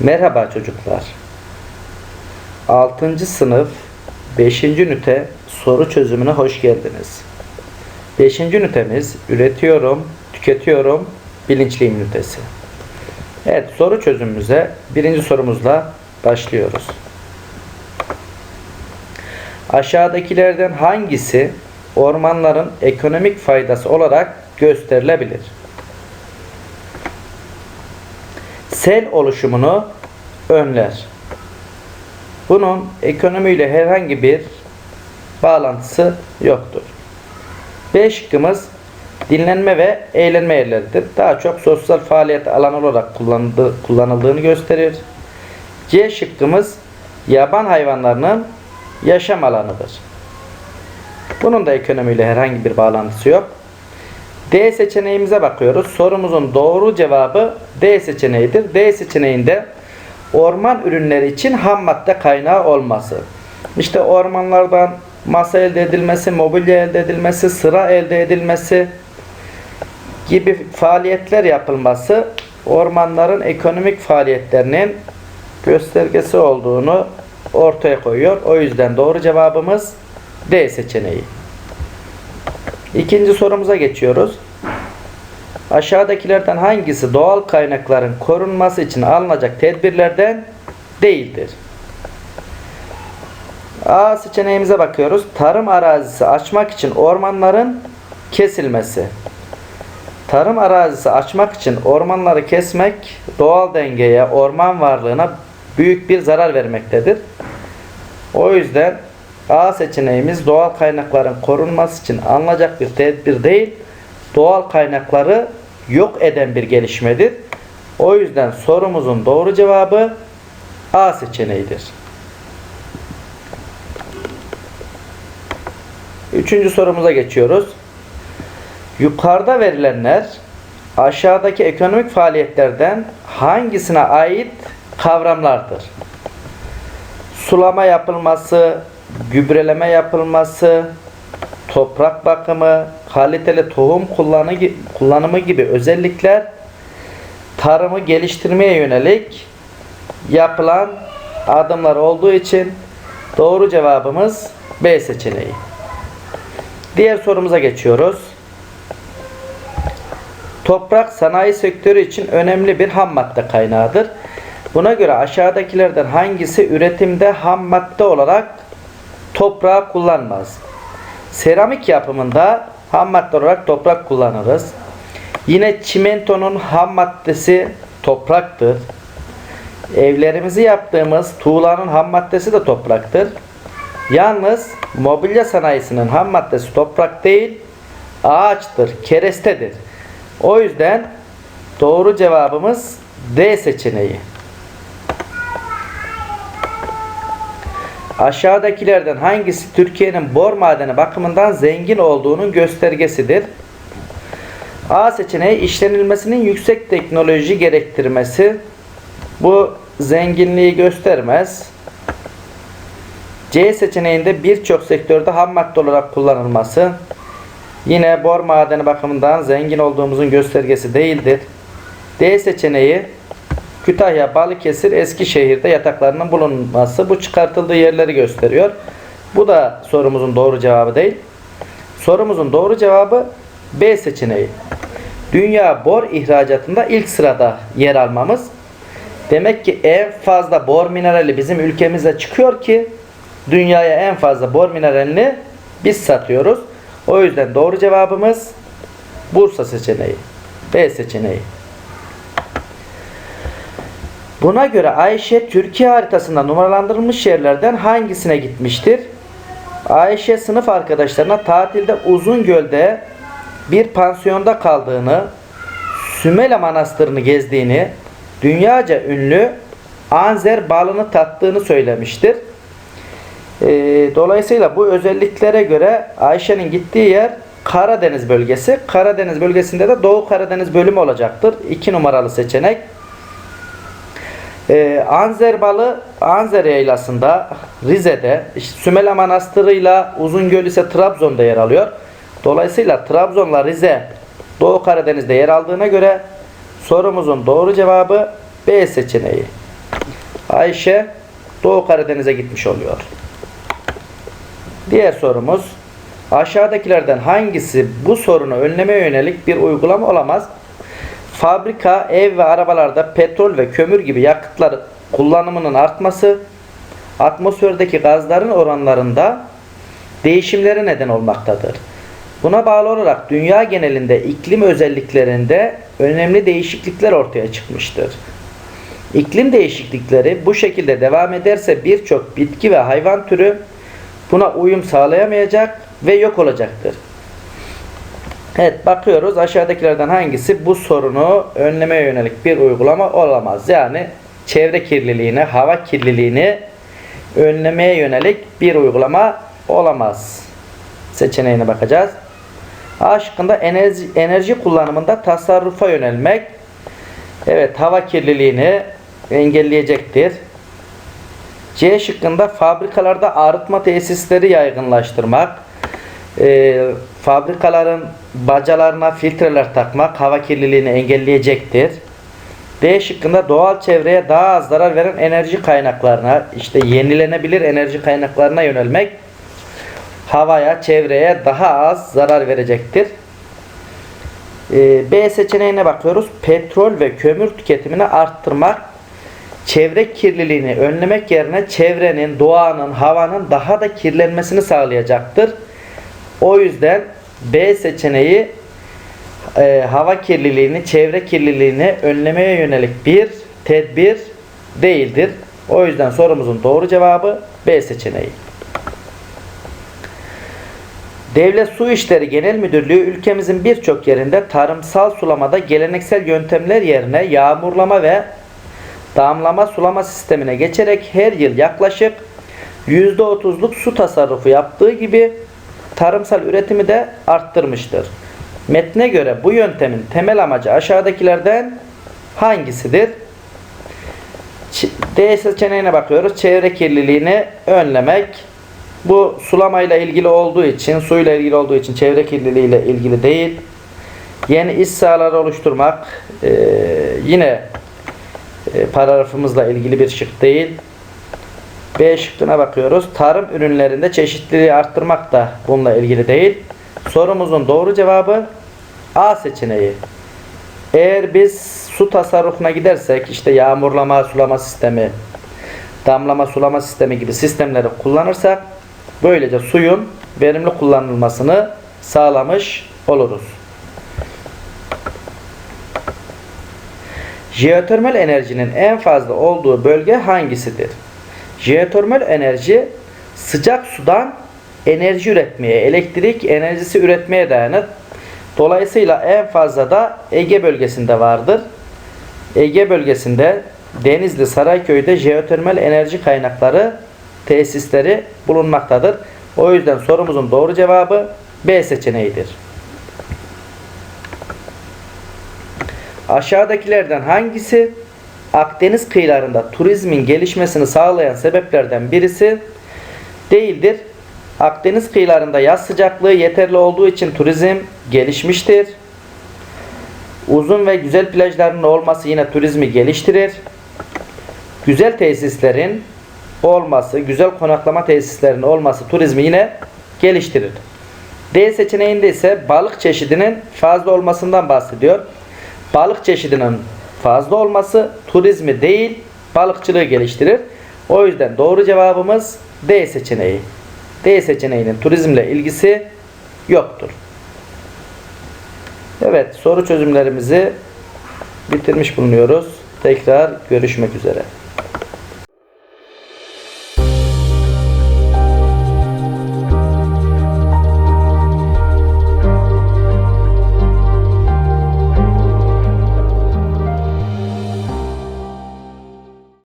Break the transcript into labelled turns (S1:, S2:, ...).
S1: Merhaba çocuklar. 6. sınıf 5. ünite soru çözümüne hoş geldiniz. 5. ünitemiz üretiyorum, tüketiyorum, bilinçliyim ünitesi. Evet soru çözümümüze birinci sorumuzla başlıyoruz. Aşağıdakilerden hangisi ormanların ekonomik faydası olarak gösterilebilir? Sel oluşumunu önler. Bunun ekonomiyle herhangi bir bağlantısı yoktur. B şıkkımız dinlenme ve eğlenme yerleridir. Daha çok sosyal faaliyet alanı olarak kullanıldı- kullanıldığını gösterir. C şıkkımız yaban hayvanlarının yaşam alanıdır. Bunun da ekonomiyle herhangi bir bağlantısı yok. D seçeneğimize bakıyoruz. Sorumuzun doğru cevabı D seçeneğidir. D seçeneğinde orman ürünleri için ham madde kaynağı olması. İşte ormanlardan masa elde edilmesi, mobilya elde edilmesi, sıra elde edilmesi gibi faaliyetler yapılması ormanların ekonomik faaliyetlerinin göstergesi olduğunu ortaya koyuyor. O yüzden doğru cevabımız D seçeneği. İkinci sorumuza geçiyoruz. Aşağıdakilerden hangisi doğal kaynakların korunması için alınacak tedbirlerden değildir? A seçeneğimize bakıyoruz. Tarım arazisi açmak için ormanların kesilmesi. Tarım arazisi açmak için ormanları kesmek doğal dengeye, orman varlığına büyük bir zarar vermektedir. O yüzden A seçeneğimiz doğal kaynakların korunması için alınacak bir tedbir değil, doğal kaynakları yok eden bir gelişmedir. O yüzden sorumuzun doğru cevabı A seçeneğidir. Üçüncü sorumuza geçiyoruz. Yukarıda verilenler aşağıdaki ekonomik faaliyetlerden hangisine ait kavramlardır? Sulama yapılması, gübreleme yapılması, toprak bakımı, kaliteli tohum kullanı, kullanımı gibi özellikler tarımı geliştirmeye yönelik yapılan adımlar olduğu için doğru cevabımız B seçeneği. Diğer sorumuza geçiyoruz. Toprak sanayi sektörü için önemli bir ham madde kaynağıdır. Buna göre aşağıdakilerden hangisi üretimde ham madde olarak toprağı kullanmaz? Seramik yapımında ham madde olarak toprak kullanırız. Yine çimentonun ham maddesi topraktır. Evlerimizi yaptığımız tuğlanın ham maddesi de topraktır. Yalnız mobilya sanayisinin ham maddesi toprak değil, ağaçtır, kerestedir. O yüzden doğru cevabımız D seçeneği. Aşağıdakilerden hangisi Türkiye'nin bor madeni bakımından zengin olduğunun göstergesidir? A seçeneği işlenilmesinin yüksek teknoloji gerektirmesi. Bu zenginliği göstermez. C seçeneğinde birçok sektörde ham madde olarak kullanılması. Yine bor madeni bakımından zengin olduğumuzun göstergesi değildir. D seçeneği Kütahya, Balıkesir, Eskişehir'de yataklarının bulunması. Bu çıkartıldığı yerleri gösteriyor. Bu da sorumuzun doğru cevabı değil. Sorumuzun doğru cevabı B seçeneği. Dünya bor ihracatında ilk sırada yer almamız. Demek ki en fazla bor minerali bizim ülkemize çıkıyor ki dünyaya en fazla bor mineralini biz satıyoruz. O yüzden doğru cevabımız Bursa seçeneği. B seçeneği. Buna göre Ayşe Türkiye haritasında numaralandırılmış yerlerden hangisine gitmiştir? Ayşe sınıf arkadaşlarına tatilde Uzungöl'de bir pansiyonda kaldığını, Sümele Manastırı'nı gezdiğini, dünyaca ünlü Anzer balını tattığını söylemiştir. Ee, dolayısıyla bu özelliklere göre Ayşe'nin gittiği yer Karadeniz bölgesi. Karadeniz bölgesinde de Doğu Karadeniz bölümü olacaktır. 2 numaralı seçenek. Ee, Anzer balı Anzer yaylasında Rize'de işte Sümele Manastırı ile Uzungöl ise Trabzon'da yer alıyor. Dolayısıyla Trabzon'la Rize Doğu Karadeniz'de yer aldığına göre sorumuzun doğru cevabı B seçeneği. Ayşe Doğu Karadeniz'e gitmiş oluyor. Diğer sorumuz aşağıdakilerden hangisi bu sorunu önlemeye yönelik bir uygulama olamaz? Fabrika, ev ve arabalarda petrol ve kömür gibi yakıtlar kullanımının artması, atmosferdeki gazların oranlarında değişimlere neden olmaktadır. Buna bağlı olarak dünya genelinde iklim özelliklerinde önemli değişiklikler ortaya çıkmıştır. İklim değişiklikleri bu şekilde devam ederse birçok bitki ve hayvan türü buna uyum sağlayamayacak ve yok olacaktır. Evet bakıyoruz aşağıdakilerden hangisi bu sorunu önlemeye yönelik bir uygulama olamaz. Yani çevre kirliliğini, hava kirliliğini önlemeye yönelik bir uygulama olamaz. Seçeneğine bakacağız. A şıkkında enerji, enerji kullanımında tasarrufa yönelmek. Evet hava kirliliğini engelleyecektir. C şıkkında fabrikalarda arıtma tesisleri yaygınlaştırmak. Ee, fabrikaların bacalarına filtreler takmak hava kirliliğini engelleyecektir. D şıkkında doğal çevreye daha az zarar veren enerji kaynaklarına, işte yenilenebilir enerji kaynaklarına yönelmek havaya, çevreye daha az zarar verecektir. Ee, B seçeneğine bakıyoruz. Petrol ve kömür tüketimini arttırmak, çevre kirliliğini önlemek yerine çevrenin, doğanın, havanın daha da kirlenmesini sağlayacaktır. O yüzden B seçeneği e, hava kirliliğini, çevre kirliliğini önlemeye yönelik bir tedbir değildir. O yüzden sorumuzun doğru cevabı B seçeneği. Devlet Su İşleri Genel Müdürlüğü ülkemizin birçok yerinde tarımsal sulamada geleneksel yöntemler yerine yağmurlama ve damlama sulama sistemine geçerek her yıl yaklaşık %30'luk su tasarrufu yaptığı gibi tarımsal üretimi de arttırmıştır. Metne göre bu yöntemin temel amacı aşağıdakilerden hangisidir? D seçeneğine bakıyoruz. Çevre kirliliğini önlemek. Bu sulamayla ilgili olduğu için, suyla ilgili olduğu için çevre kirliliğiyle ilgili değil. Yeni iş sahaları oluşturmak eee, yine paragrafımızla ilgili bir şık değil. B şıkkına bakıyoruz. Tarım ürünlerinde çeşitliliği arttırmak da bununla ilgili değil. Sorumuzun doğru cevabı A seçeneği. Eğer biz su tasarrufuna gidersek işte yağmurlama sulama sistemi, damlama sulama sistemi gibi sistemleri kullanırsak böylece suyun verimli kullanılmasını sağlamış oluruz. Jeotermal enerjinin en fazla olduğu bölge hangisidir? Jeotermal enerji sıcak sudan enerji üretmeye, elektrik enerjisi üretmeye dayanır. Dolayısıyla en fazla da Ege bölgesinde vardır. Ege bölgesinde Denizli, Sarayköy'de jeotermal enerji kaynakları tesisleri bulunmaktadır. O yüzden sorumuzun doğru cevabı B seçeneğidir. Aşağıdakilerden hangisi Akdeniz kıyılarında turizmin gelişmesini sağlayan sebeplerden birisi değildir? Akdeniz kıyılarında yaz sıcaklığı yeterli olduğu için turizm gelişmiştir. Uzun ve güzel plajların olması yine turizmi geliştirir. Güzel tesislerin olması, güzel konaklama tesislerinin olması turizmi yine geliştirir. D seçeneğinde ise balık çeşidinin fazla olmasından bahsediyor. Balık çeşidinin fazla olması turizmi değil balıkçılığı geliştirir. O yüzden doğru cevabımız D seçeneği. D seçeneğinin turizmle ilgisi yoktur. Evet soru çözümlerimizi bitirmiş bulunuyoruz. Tekrar görüşmek üzere.